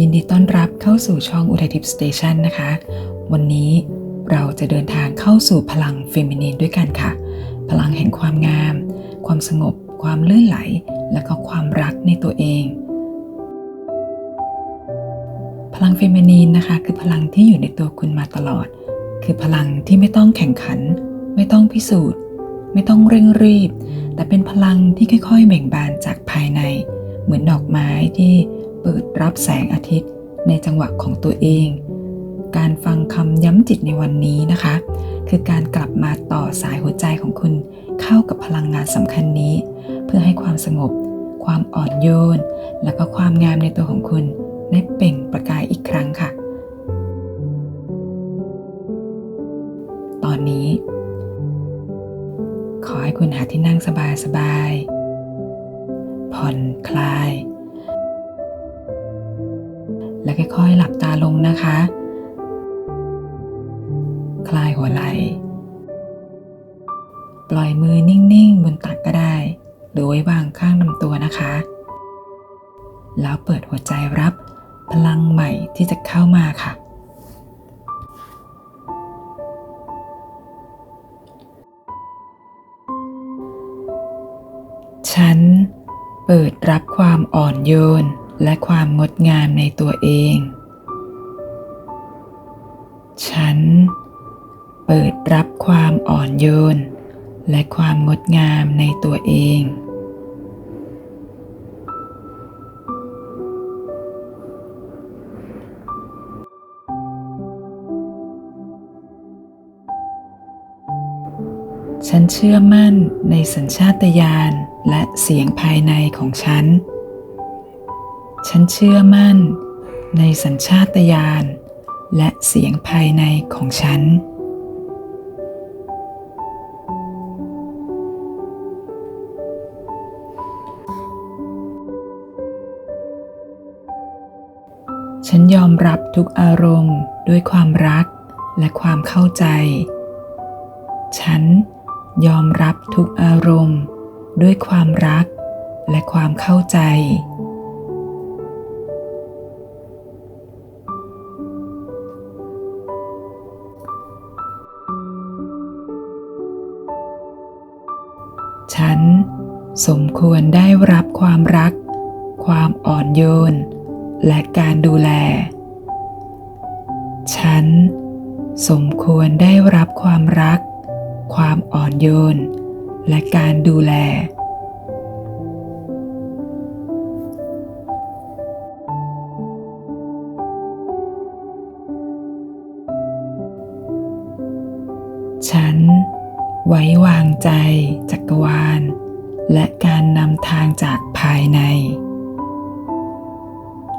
ยินดีต้อนรับเข้าสู่ช่องอุทัยทิพย์สเตชันนะคะ วันนี้เราจะเดินทางเข้าสู่พลังเฟมินีนด้วยกันค่ะ พลังแห่งความงาม ความสงบ ความลื่นไหล และก็ความรักในตัวเอง พลังเฟมินีนนะคะ คือพลังที่อยู่ในตัวคุณมาตลอด คือพลังที่ไม่ต้องแข่งขัน ไม่ต้องพิสูจน์ ไม่ต้องเร่งรีบ แต่เป็นพลังที่ค่อยๆเบ่งบานจากภายใน เหมือนดอกไม้ที่ ปิดรับแสงอาทิตย์ในจังหวะของตัวเอง การฟังคำย้ำจิตในวันนี้นะคะ คือการกลับมาต่อสายหัวใจของคุณเข้ากับพลังงานสำคัญนี้ เพื่อให้ความสงบ ความอ่อนโยน และก็ความงามในตัวของคุณ ได้เปล่งประกายอีกครั้งค่ะ ตอนนี้ ขอให้คุณหาที่นั่งสบายๆผ่อนคลาย ค่อยๆ หลับตาลงนะคะ คลายหัวไหล่ ปล่อยมือนิ่งๆ บนตักก็ได้ หรือไว้วางข้างลำตัวนะคะ แล้วเปิดหัวใจรับพลังใหม่ที่จะเข้ามาค่ะฉันเปิดรับความอ่อนโยน และความงดงามในตัวเอง ฉันเปิดรับความอ่อนโยน และความงดงามในตัวเอง ฉันเชื่อมั่นในสัญชาตญาณและเสียงภายในของฉัน ฉันเชื่อมั่นในสัญชาตญาณและเสียงภายในของฉัน ฉันยอมรับทุกอารมณ์ด้วยความรักและความเข้าใจ ฉันยอมรับทุกอารมณ์ด้วยความรักและความเข้าใจ สมควรได้รับความรัก ความอ่อนโยน และการดูแล ฉัน สมควรได้รับความรัก ความอ่อนโยน และการดูแล ฉัน ไว้วางใจจักรวาล และการนำทางจากภายใน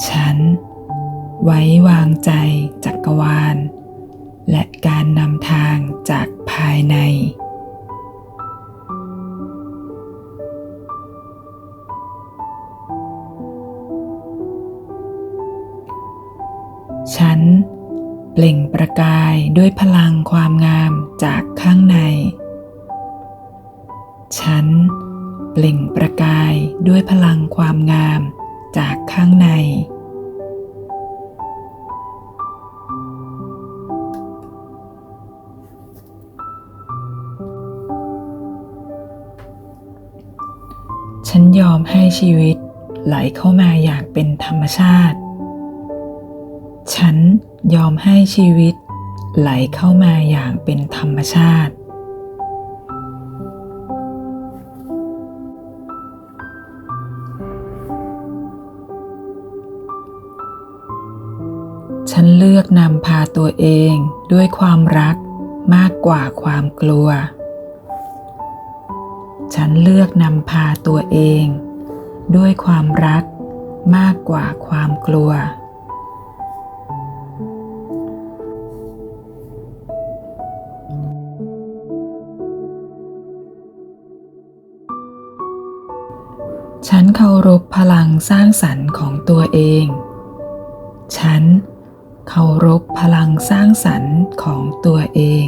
ฉัน ไว้วางใจจักรวาล และการนำทางจากภายใน ฉัน เปล่งประกายด้วยพลังความงามจากข้างใน ฉัน เปล่งประกายด้วยพลังความงามจากข้างใน ฉันยอมให้ชีวิตไหลเข้ามาอย่างเป็นธรรมชาติ ฉันยอมให้ชีวิตไหลเข้ามาอย่างเป็นธรรมชาติ ฉันเลือกนำพาตัวเองด้วยความรักมากกว่าความกลัว ฉันเลือกนำพาตัวเอง ด้วยความรักมากกว่าความกลัว ฉันเคารพพลังสร้างสรรค์ของตัวเอง ฉัน เคารพพลังสร้างสรรค์ของตัวเอง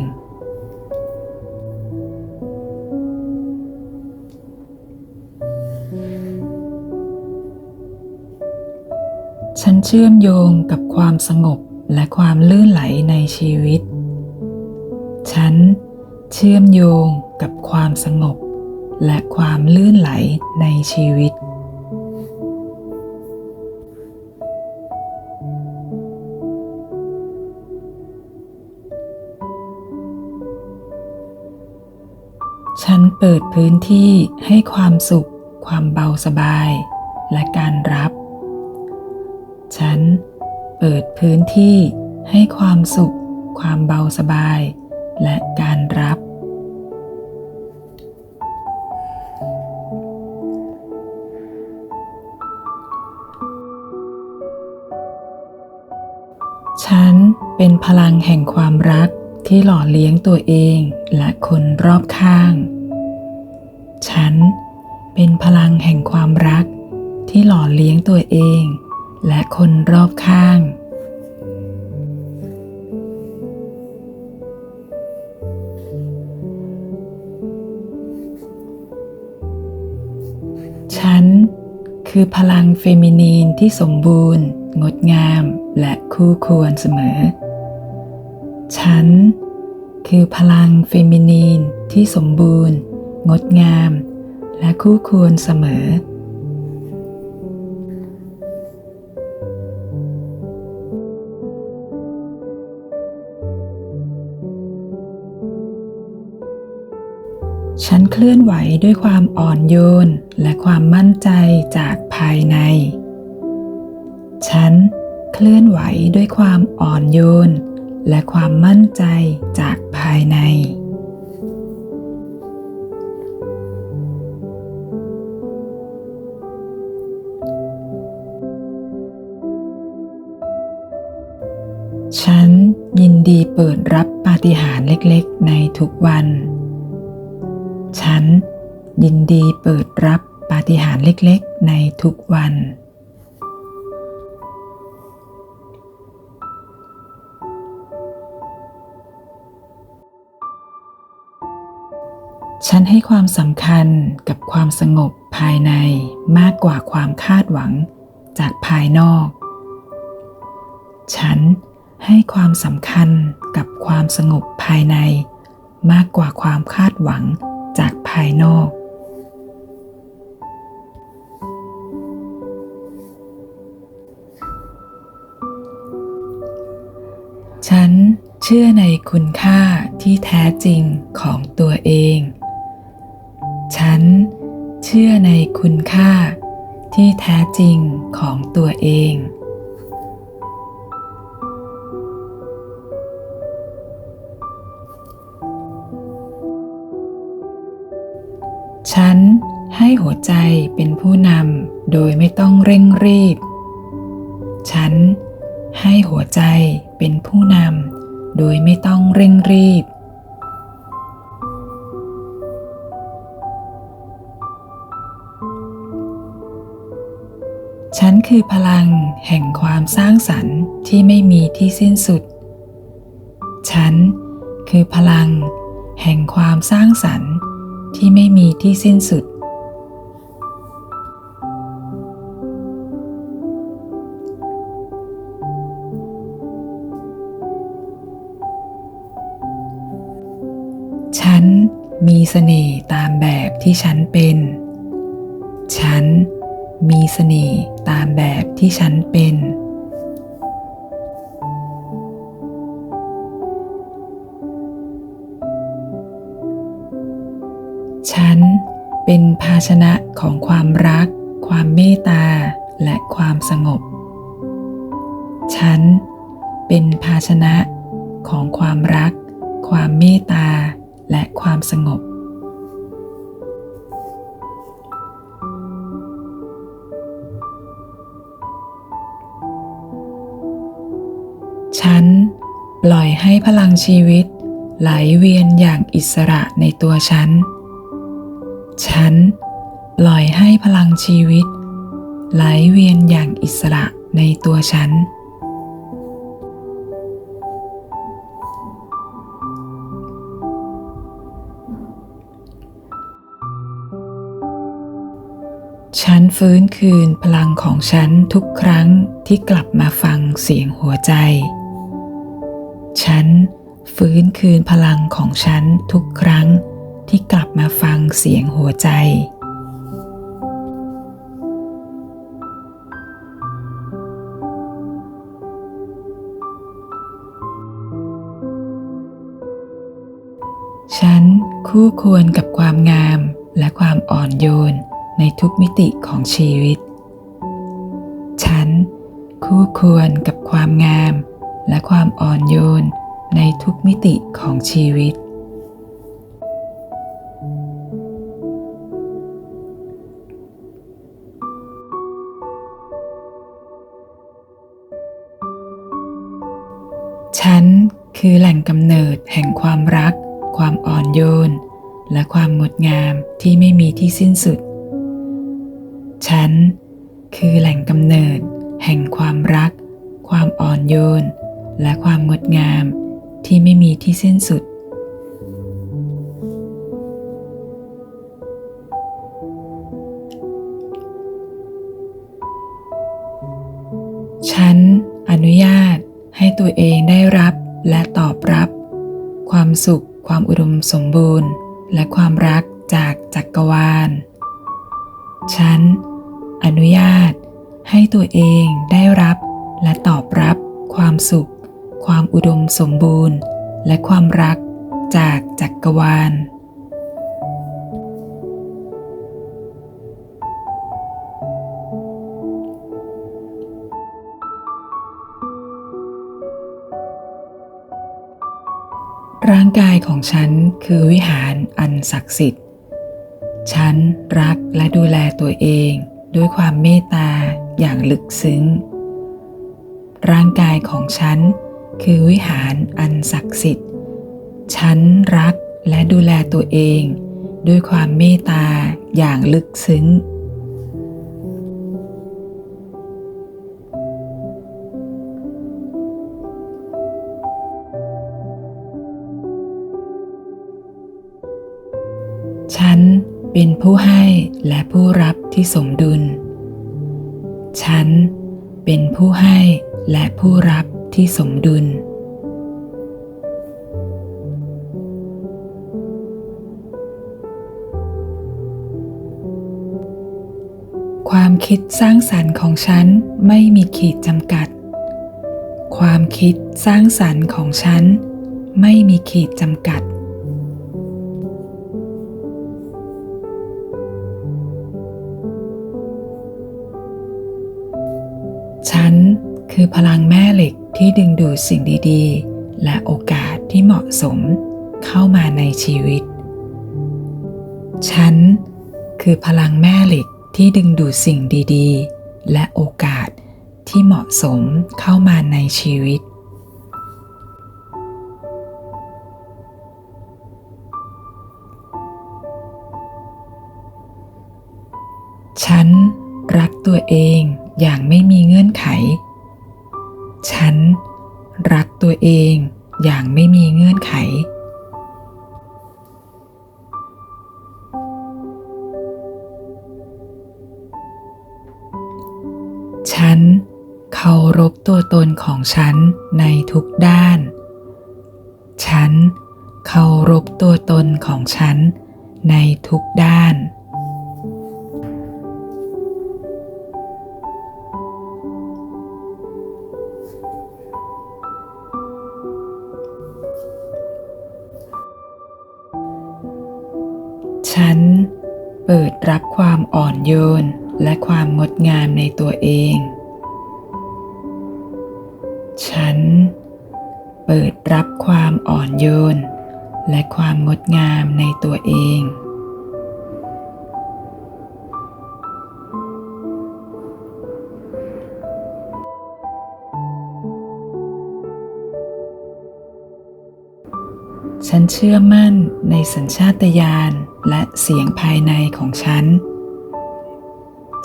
ฉันฉันเชื่อมโยงกับความสงบและความลื่นไหลในชีวิต ฉันเชื่อมโยงกับความสงบและความลื่นไหลในชีวิต พื้นที่ให้ความสุข ความเบาสบาย และการรับ ฉันเปิดพื้นที่ให้ความสุข ความเบาสบาย และการรับ ฉันเป็นพลังแห่งความรักที่หล่อเลี้ยงตัวเองและคนรอบข้าง เป็นพลังแห่งความรักที่หล่อเลี้ยงตัวเอง และคนรอบข้าง ฉันคือพลังเฟมินีนที่สมบูรณ์ งดงามและคู่ควรเสมอ ฉันคือพลังเฟมินีนที่สมบูรณ์ งดงาม และคู่ควรเสมอ ฉันเคลื่อนไหวด้วยความอ่อนโยนและความมั่นใจจากภายใน ฉันเคลื่อนไหวด้วยความอ่อนโยนและความมั่นใจจากภายใน เปิดรับปาฏิหาริย์เล็กๆ ในทุกวัน ฉันยินดีเปิดรับปาฏิหาริย์เล็กๆ ในทุกวัน ฉันให้ความสำคัญกับความสงบภายในมากกว่าความคาดหวังจากภายนอก ฉัน ให้ความสำคัญกับความสงบภายใน มากกว่าความคาดหวังจากภายนอก ฉันเชื่อในคุณค่าที่แท้จริงของตัวเอง ฉันเชื่อในคุณค่าที่แท้จริงของตัวเอง ฉันให้หัวใจเป็นผู้นำโดยไม่ต้องเร่งรีบ ฉันให้หัวใจเป็นผู้นำโดยไม่ต้องเร่งรีบ ฉันคือพลังแห่งความสร้างสรรค์ที่ไม่มีที่สิ้นสุด ฉันคือพลังแห่งความสร้างสรรค์ ที่ไม่มีที่สิ้นสุด ฉันมีเสน่ห์ตามแบบที่ฉันเป็น ฉันมีเสน่ห์ตามแบบที่ฉันเป็นาชนะของความรัก ความเมตตา และความสงบ ฉันเป็นภาชนะของความรัก ความเมตตา และความสงบ ฉันปล่อยให้พลังชีวิตไหลเวียนอย่างอิสระในตัวฉัน ฉันปล่อยให้พลังชีวิต ไหลเวียนอย่างอิสระในตัวฉัน ฉันฟื้นคืนพลังของฉันทุกครั้งที่กลับมาฟังเสียงหัวใจ ฉันฟื้นคืนพลังของฉันทุกครั้ง ที่กลับมาฟังเสียงหัวใจ ฉันคู่ควรกับความงามและความอ่อนโยนในทุกมิติของชีวิต ฉันคู่ควรกับความงามและความอ่อนโยนในทุกมิติของชีวิต คือแหล่งกำเนิดแห่งความรัก ความอ่อนโยน และความงดงามที่ไม่มีที่สิ้นสุด ฉัน คือแหล่งกำเนิด แห่งความรัก ความอ่อนโยน และความงดงามที่ไม่มีที่สิ้นสุด สุข ความอุดมสมบูรณ์ และความรักจากจักรวาล ฉัน อนุญาต ให้ตัวเองได้รับ และตอบรับ ความสุข ความอุดมสมบูรณ์ และความรักจากจักรวาล ร่างกายของฉันคือวิหารอันศักดิ์สิทธิ์ ฉันรักและดูแลตัวเองด้วยความเมตตาอย่างลึกซึ้ง ร่างกายของฉันคือวิหารอันศักดิ์สิทธิ์ ฉันรักและดูแลตัวเองด้วยความเมตตาอย่างลึกซึ้ง ผู้รับที่สมดุล ฉันเป็นผู้ให้และผู้รับที่สมดุล ความคิดสร้างสรรค์ของฉันไม่มีขีดจำกัด ความคิดสร้างสรรค์ของฉันไม่มีขีดจำกัด ดูดสิ่งดีๆ และโอกาสที่เหมาะสมเข้ามาในชีวิต ฉันคือพลังแม่เหล็กที่ดึงดูดสิ่งดีๆ และโอกาสที่เหมาะสมเข้ามาในชีวิต ฉันรักตัวเองอย่างไม่มีเงื่อนไข ฉัน รักตัวเองอย่างไม่มีเงื่อนไข ฉันเคารพตัวตนของฉันในทุกด้าน ฉันเคารพตัวตนของฉันในทุกด้าน รับความอ่อนโยนและความงดงามในตัวเอง ฉัน เปิดรับความอ่อนโยนและความงดงามในตัวเอง ฉันเชื่อมั่นในสัญชาตญาณและเสียงภายในของฉัน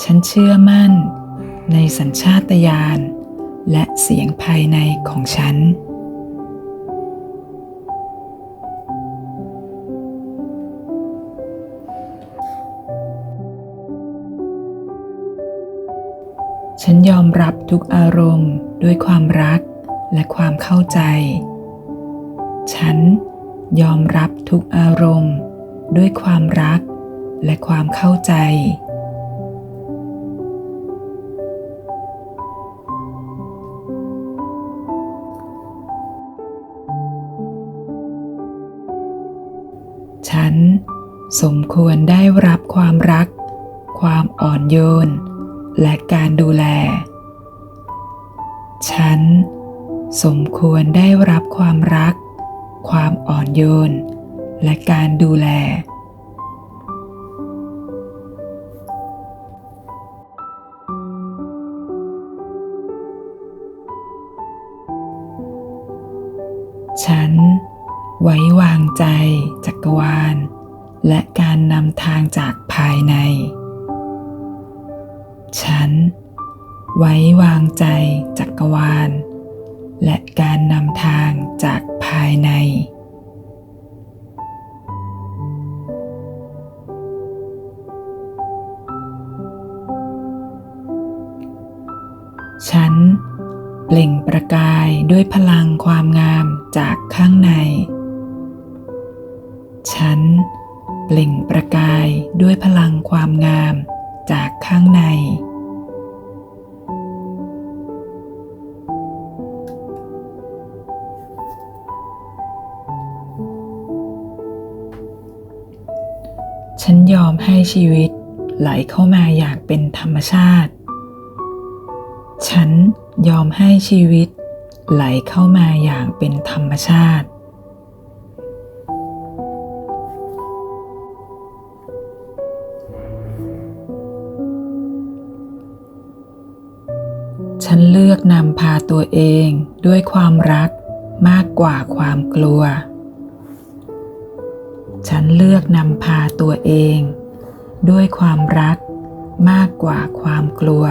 ฉันเชื่อมั่นในสัญชาตญาณและเสียงภายในของฉัน ฉันยอมรับทุกอารมณ์ด้วยความรักและความเข้าใจ ฉัน ยอมรับทุกอารมณ์ ด้วยความรักและความเข้าใจ ฉันสมควรได้รับความรัก ความอ่อนโยน และการดูแล ฉันสมควรได้รับความรัก ความอ่อนโยน และการดูแล ฉัน ไว้วางใจจักรวาล และการนำทางจากภายใน ฉัน ไว้วางใจจักรวาล และการนำทางจาก ภายใน ฉันเปล่งประกายด้วยพลังความงามจากข้างใน ฉันเปล่งประกายด้วยพลังความงามจากข้างใน ยอมให้ชีวิตไหลเข้ามาอย่างเป็นธรรมชาติ ฉันยอมให้ชีวิตไหลเข้ามาอย่างเป็นธรรมชาติ ฉันเลือกนำพาตัวเองด้วยความรักมากกว่าความกลัว ฉันเลือกนำพาตัวเอง ด้วยความรักมากกว่าความกลัว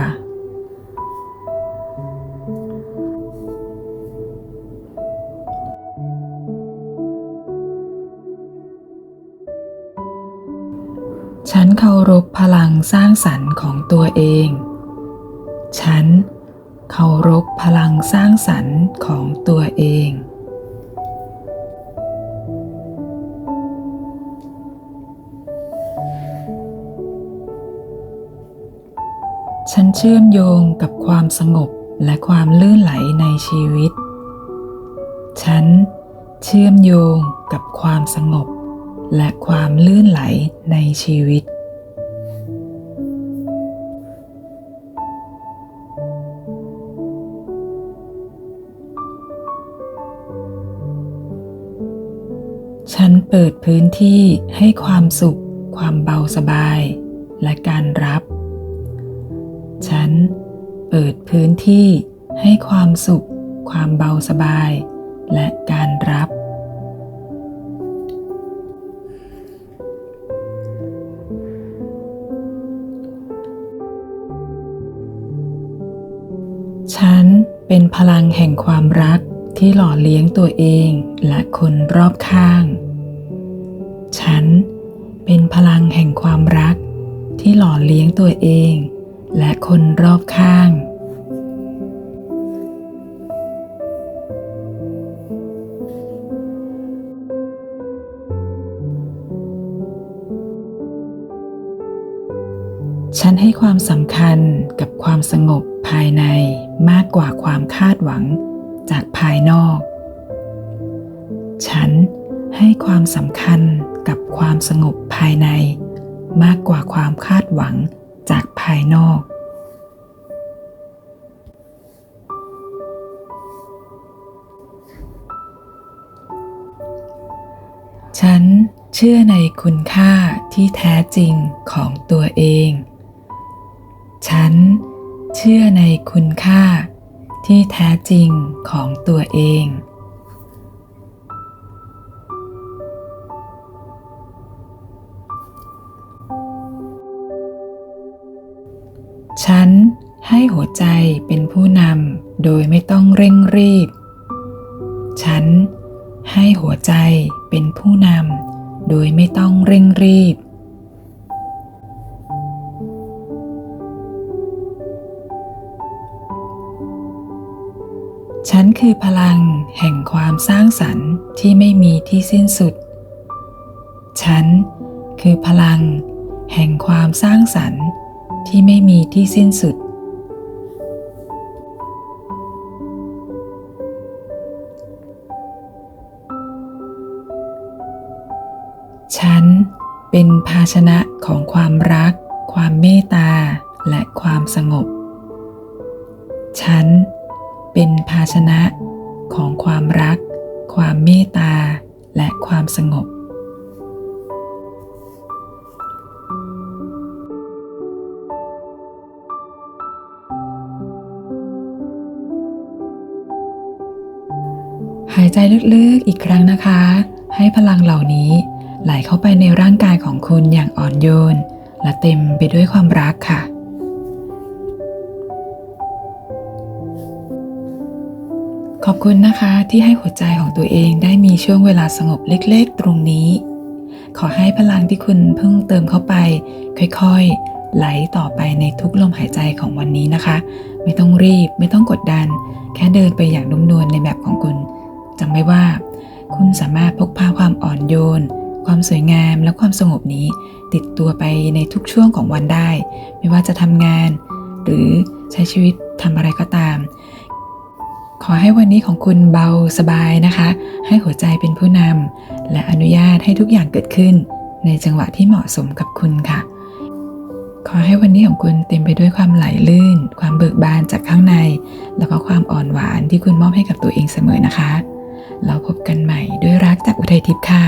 ฉันเคารพพลังสร้างสรรค์ของตัวเอง ฉันเคารพพลังสร้างสรรค์ของตัวเอง ชื่อมโยงกับความสงบและความลื่นไหลในชีวิต ฉันเชื่อมโยงกับความสงบและความลื่นไหลในชีวิต ฉันเปิดพื้นที่ให้ความสุข ความเบาสบาย และการรับ ฉันเปิดพื้นที่ให้ความสุข ความเบาสบาย และการรับ ฉันเป็นพลังแห่งความรักที่หล่อเลี้ยงตัวเองและคนรอบข้าง ฉันเป็นพลังแห่งความรักที่หล่อเลี้ยงตัวเอง และคนรอบข้าง ฉันให้ความสำคัญกับความสงบภายในมากกว่าความคาดหวังจากภายนอก ฉันให้ความสำคัญกับความสงบภายในมากกว่าความคาดหวังายนอก ฉันเชื่อในคุณค่าที่แท้จริงของตัวเอง ฉันเชื่อในคุณค่าที่แท้จริงของตัวเอง ให้หัวใจเป็นผู้นำโดยไม่ต้องเร่งรีบ ฉันให้หัวใจเป็นผู้นำโดยไม่ต้องเร่งรีบ ฉันคือพลังแห่งความสร้างสรรค์ที่ไม่มีที่สิ้นสุด ฉันคือพลังแห่งความสร้างสรรค์ที่ไม่มีที่สิ้นสุด ชนะของความรัก ความเมตตา และความสงบ ฉันเป็นภาชนะของความรัก ความเมตตา และความสงบ หายใจลึกๆอีกครั้งนะคะ ให้พลังเหล่านี้ ไหลเข้าไปในร่างกายของคุณอย่างอ่อนโยน และเต็มไปด้วยความรักค่ะ ขอบคุณนะคะที่ให้หัวใจของตัวเองได้มีช่วงเวลาสงบเล็กๆ ตรงนี้ ขอให้พลังที่คุณเพิ่งเติมเข้าไป ค่อยๆ ไหลต่อไปในทุกลมหายใจของวันนี้นะคะ ไม่ต้องรีบไม่ต้องกดดัน แค่เดินไปอย่างนุ่มนวลในแบบของคุณจำไว้ว่า คุณสามารถพกพาความอ่อนโยน ความสวยงามและความสงบนี้ติดตัวไปในทุกช่วงของวันได้ ไม่ว่าจะทำงาน หรือใช้ชีวิตทำอะไรก็ตาม ขอให้วันนี้ของคุณเบาสบายนะคะ ให้หัวใจเป็นผู้นำและอนุญาตให้ทุกอย่างเกิดขึ้น ในจังหวะที่เหมาะสมกับคุณค่ะ ขอให้วันนี้ของคุณเต็มไปด้วยความไหลลื่น ความเบิกบานจากข้างใน แล้วก็ความอ่อนหวานที่คุณมอบให้กับตัวเองเสมอนะคะ เราพบกันใหม่ด้วยรักจากอุทัยทิพย์ค่ะ